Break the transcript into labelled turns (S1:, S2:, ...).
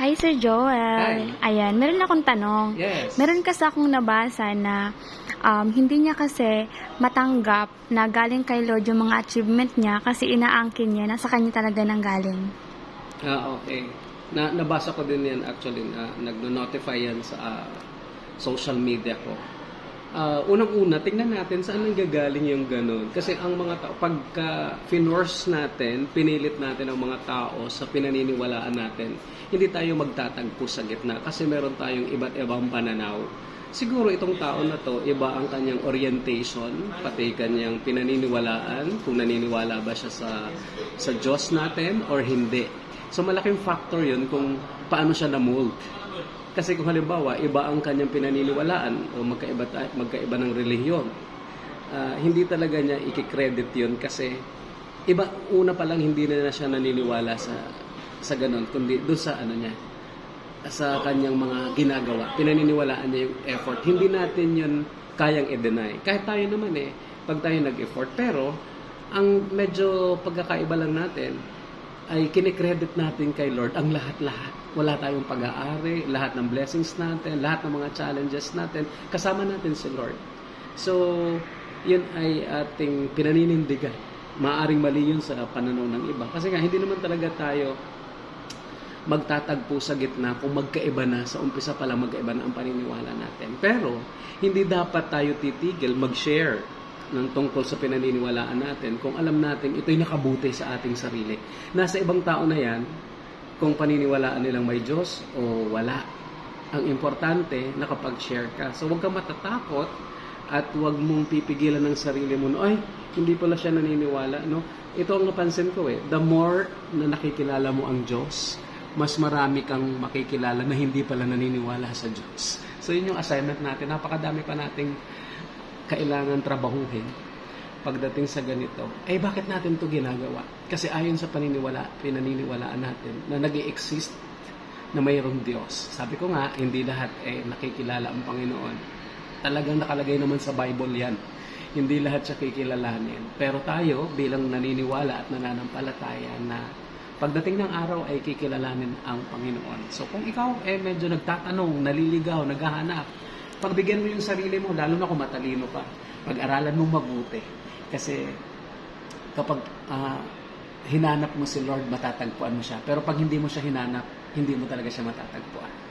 S1: Hi, Sir Joel.
S2: Hi.
S1: Ayan, meron akong tanong.
S2: Yes.
S1: Meron kasi akong nabasa na um, hindi niya kasi matanggap na galing kay Lord yung mga achievement niya kasi inaangkin niya na sa kanya talaga nang galing.
S2: Ah, okay. Na, nabasa ko din yan actually na nagno-notify yan sa ah, social media ko. Ah, unang-una, tingnan natin saan nanggagaling yung ganun. Kasi ang mga tao, pagka finorce natin, pinilit natin ang mga tao sa pinaniniwalaan natin, hindi tayo magtatagpo sa gitna kasi meron tayong iba't ibang pananaw. Siguro itong tao na to, iba ang kanyang orientation, pati kanyang pinaniniwalaan, kung naniniwala ba siya sa, sa Diyos natin or hindi. So malaking factor yun kung paano siya na-mold. Kasi kung halimbawa, iba ang kanyang pinaniniwalaan o magkaiba, magkaiba ng relihiyon, ah, hindi talaga niya ikikredit yun kasi iba, una pa lang hindi na siya naniniwala sa sa ganun, kundi doon sa ano niya, sa kanyang mga ginagawa. Pinaniniwalaan niya yung effort. Hindi natin yun kayang i-deny. Kahit tayo naman eh, pag tayo nag-effort. Pero, ang medyo pagkakaiba lang natin, ay kinikredit natin kay Lord ang lahat-lahat. Wala tayong pag-aari, lahat ng blessings natin, lahat ng mga challenges natin, kasama natin si Lord. So, yun ay ating pinaninindigan. Maaring mali yun sa pananaw ng iba. Kasi nga, hindi naman talaga tayo magtatagpo sa gitna kung magkaiba na sa umpisa pa lang magkaiba na ang paniniwala natin. Pero hindi dapat tayo titigil mag-share ng tungkol sa pinaniniwalaan natin kung alam natin ito'y nakabuti sa ating sarili. Nasa ibang tao na yan kung paniniwalaan nilang may Diyos o wala. Ang importante, nakapag-share ka. So huwag kang matatakot at huwag mong pipigilan ng sarili mo ay, hindi pala siya naniniwala. No? Ito ang napansin ko eh. The more na nakikilala mo ang Diyos, mas marami kang makikilala na hindi pala naniniwala sa Diyos. So yun yung assignment natin. Napakadami pa nating kailangan trabahuhin pagdating sa ganito. Eh bakit natin to ginagawa? Kasi ayon sa paniniwala, pinaniniwalaan natin na nag exist na mayroong Diyos. Sabi ko nga, hindi lahat eh nakikilala ang Panginoon. Talagang nakalagay naman sa Bible yan. Hindi lahat siya kikilalanin. Pero tayo, bilang naniniwala at nananampalataya na pagdating ng araw ay kikilalanin ang Panginoon. So kung ikaw eh medyo nagtatanong, naliligaw, naghahanap, pagbigyan mo yung sarili mo, lalo na kung matalino pa, pag-aralan mo mabuti. Kasi kapag ah, hinanap mo si Lord, matatagpuan mo siya. Pero pag hindi mo siya hinanap, hindi mo talaga siya matatagpuan.